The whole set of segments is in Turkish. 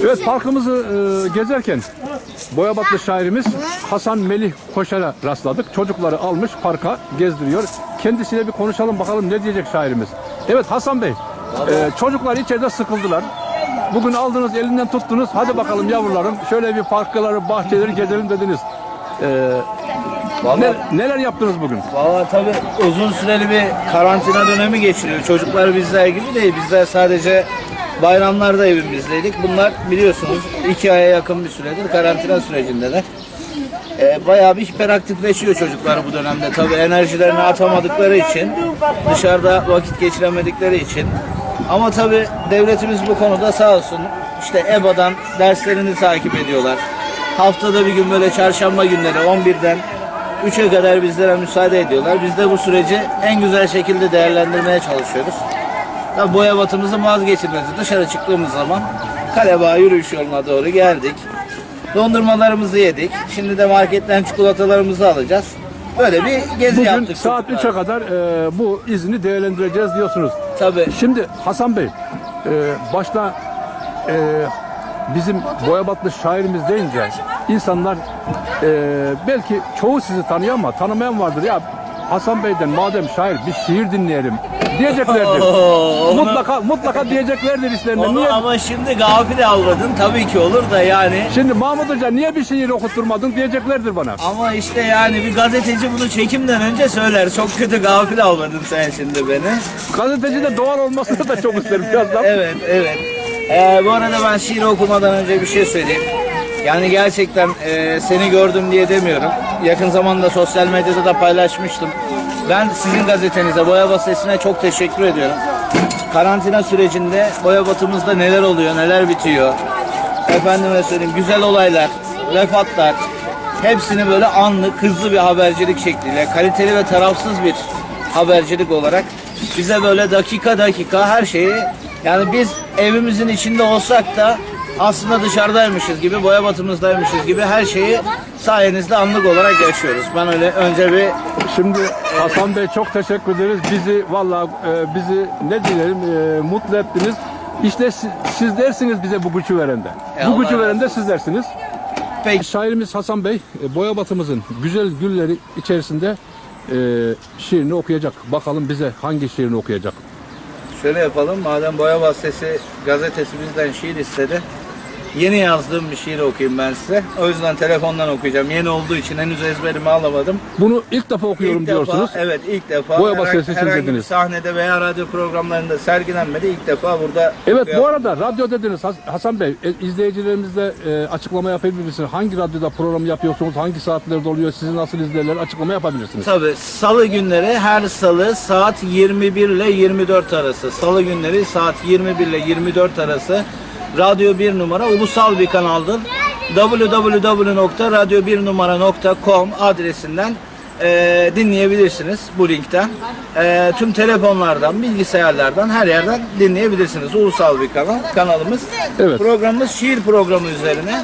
Evet parkımızı e, gezerken Boyabatlı şairimiz Hasan Melih Koşar'a rastladık. Çocukları almış parka gezdiriyor. Kendisiyle bir konuşalım bakalım ne diyecek şairimiz. Evet Hasan Bey, e, çocuklar içeride sıkıldılar. Bugün aldınız elinden tuttunuz. Hadi bakalım yavrularım şöyle bir parkları, bahçeleri gezelim dediniz. E, ne- neler yaptınız bugün? Valla tabii uzun süreli bir karantina dönemi geçiriyor. Çocuklar bizler gibi değil. Bizler sadece bayramlarda evimizdeydik. Bunlar biliyorsunuz iki aya yakın bir süredir karantina sürecindeler. Ee, bayağı bir hiperaktifleşiyor çocuklar bu dönemde. Tabii enerjilerini atamadıkları için, dışarıda vakit geçiremedikleri için. Ama tabii devletimiz bu konuda sağ olsun işte EBA'dan derslerini takip ediyorlar. Haftada bir gün böyle çarşamba günleri 11'den 3'e kadar bizlere müsaade ediyorlar. Biz de bu süreci en güzel şekilde değerlendirmeye çalışıyoruz. Tabii boya batımızın vazgeçilmezi. Dışarı çıktığımız zaman Kalebağ yürüyüş yoluna doğru geldik. Dondurmalarımızı yedik. Şimdi de marketten çikolatalarımızı alacağız. Böyle bir gezi Bugün yaptık. saat çocuklar. 3'e kadar e, bu izni değerlendireceğiz diyorsunuz. Tabii. Şimdi Hasan Bey, e, başta e, bizim Boyabatlı şairimiz deyince insanlar e, belki çoğu sizi tanıyor ama tanımayan vardır ya Hasan Bey'den madem şair bir şiir dinleyelim diyeceklerdir. Oo, mutlaka mutlaka diyeceklerdir işlerinden. Onu Niye? ama şimdi gafil avladın tabii ki olur da yani. Şimdi Mahmut Hoca niye bir şiir okutturmadın diyeceklerdir bana. Ama işte yani bir gazeteci bunu çekimden önce söyler. Çok kötü gafil avladın sen şimdi beni. Gazeteci de doğal olmasını da çok isterim birazdan. Evet, evet. Ee, bu arada ben şiir okumadan önce bir şey söyleyeyim. Yani gerçekten e, seni gördüm diye demiyorum. Yakın zamanda sosyal medyada da paylaşmıştım. Ben sizin gazetenize, Boya Sesi'ne çok teşekkür ediyorum. Karantina sürecinde Boya Batımızda neler oluyor, neler bitiyor. Efendime söyleyeyim, güzel olaylar, vefatlar. Hepsini böyle anlık, hızlı bir habercilik şekliyle, kaliteli ve tarafsız bir habercilik olarak bize böyle dakika dakika her şeyi yani biz evimizin içinde olsak da aslında dışarıdaymışız gibi, boya batımızdaymışız gibi her şeyi sayenizde anlık olarak yaşıyoruz. Ben öyle önce bir Şimdi Hasan Bey çok teşekkür ederiz. Bizi valla e, bizi ne diyelim e, mutlu ettiniz. İşte siz, siz dersiniz bize bu gücü verende. E, bu gücü razı veren de siz dersiniz. pek Şairimiz Hasan Bey e, Boya Batımızın güzel gülleri içerisinde e, şiirini okuyacak. Bakalım bize hangi şiirini okuyacak. şöyle yapalım. Madem Boya Bahsesi gazetesi bizden şiir istedi. Yeni yazdığım bir şiir okuyayım ben size. O yüzden telefondan okuyacağım. Yeni olduğu için henüz ezberimi alamadım. Bunu ilk defa okuyorum İlk diyorsunuz. Defa, evet ilk defa. Boya Herhangi- için herhangi dediniz. sahnede veya radyo programlarında sergilenmedi. İlk defa burada Evet bu okuyalım. arada radyo dediniz Has- Hasan Bey e, izleyicilerimizle e, açıklama yapabilirsiniz. Hangi radyoda program yapıyorsunuz? Hangi saatlerde oluyor? Sizi nasıl izlerler? Açıklama yapabilirsiniz. Tabii salı günleri her salı saat 21 ile 24 arası. Salı günleri saat 21 ile 24 arası Radyo 1 numara ulusal bir kanaldır. www.radyo1numara.com adresinden e, dinleyebilirsiniz bu linkten. E, tüm telefonlardan, bilgisayarlardan her yerden dinleyebilirsiniz. Ulusal bir kanal. Kanalımız. Evet. Programımız şiir programı üzerine.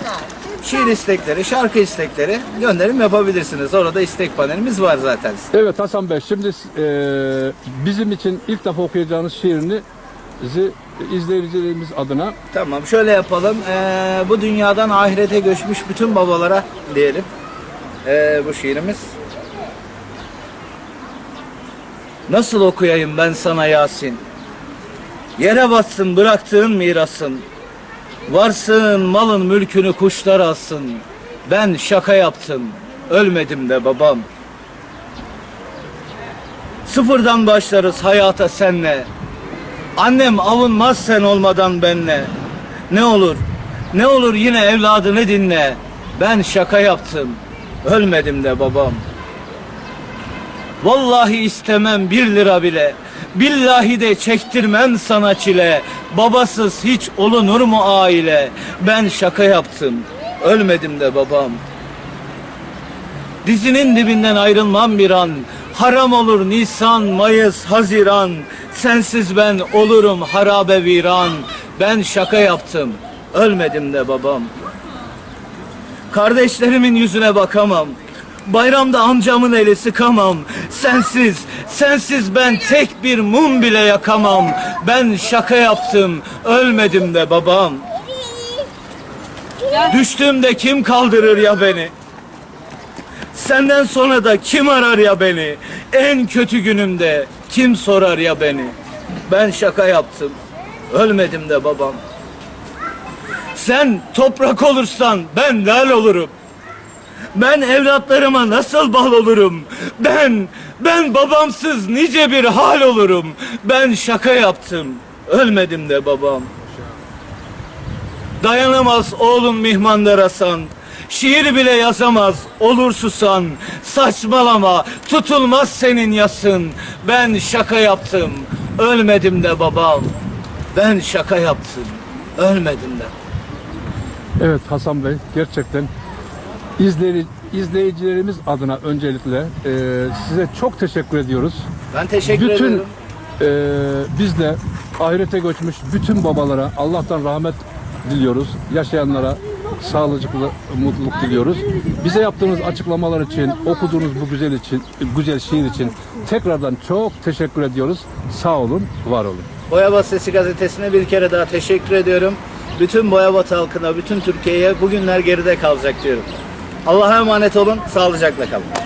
Şiir istekleri, şarkı istekleri gönderim yapabilirsiniz. Orada istek panelimiz var zaten. Evet Hasan Bey şimdi e, bizim için ilk defa okuyacağınız şiirini bizi izleyicilerimiz adına Tamam şöyle yapalım. Ee, bu dünyadan ahirete göçmüş bütün babalara diyelim. Ee, bu şiirimiz. Nasıl okuyayım ben sana Yasin? Yere batsın bıraktığın mirasın. Varsın malın mülkünü kuşlar alsın. Ben şaka yaptım. Ölmedim de babam. Sıfırdan başlarız hayata senle. Annem avunmaz sen olmadan benle. Ne olur, ne olur yine evladını dinle. Ben şaka yaptım, ölmedim de babam. Vallahi istemem bir lira bile. Billahi de çektirmem sana çile. Babasız hiç olunur mu aile? Ben şaka yaptım, ölmedim de babam. Dizinin dibinden ayrılmam bir an. Haram olur Nisan, Mayıs, Haziran. Sensiz ben olurum harabe viran. Ben şaka yaptım, ölmedim de babam. Kardeşlerimin yüzüne bakamam. Bayramda amcamın eli sıkamam. Sensiz, sensiz ben tek bir mum bile yakamam. Ben şaka yaptım, ölmedim de babam. Düştüğümde kim kaldırır ya beni? Senden sonra da kim arar ya beni? En kötü günümde kim sorar ya beni? Ben şaka yaptım. Ölmedim de babam. Sen toprak olursan ben lal olurum. Ben evlatlarıma nasıl bal olurum? Ben, ben babamsız nice bir hal olurum. Ben şaka yaptım. Ölmedim de babam. Dayanamaz oğlum mihmandar Hasan. Şiir bile yazamaz olur susan. Saçmalama tutulmaz senin yasın. Ben şaka yaptım. Ölmedim de babam. Ben şaka yaptım. Ölmedim de. Evet Hasan Bey gerçekten izleyi, izleyicilerimiz adına öncelikle e, size çok teşekkür ediyoruz. Ben teşekkür bütün ederim. e, biz de ahirete göçmüş bütün babalara Allah'tan rahmet diliyoruz. Yaşayanlara sağlıcaklı mutluluk diliyoruz. Bize yaptığınız açıklamalar için, okuduğunuz bu güzel için, güzel şiir için tekrardan çok teşekkür ediyoruz. Sağ olun, var olun. Boyabat Sesi gazetesine bir kere daha teşekkür ediyorum. Bütün Boyabat halkına, bütün Türkiye'ye bugünler geride kalacak diyorum. Allah'a emanet olun, sağlıcakla kalın.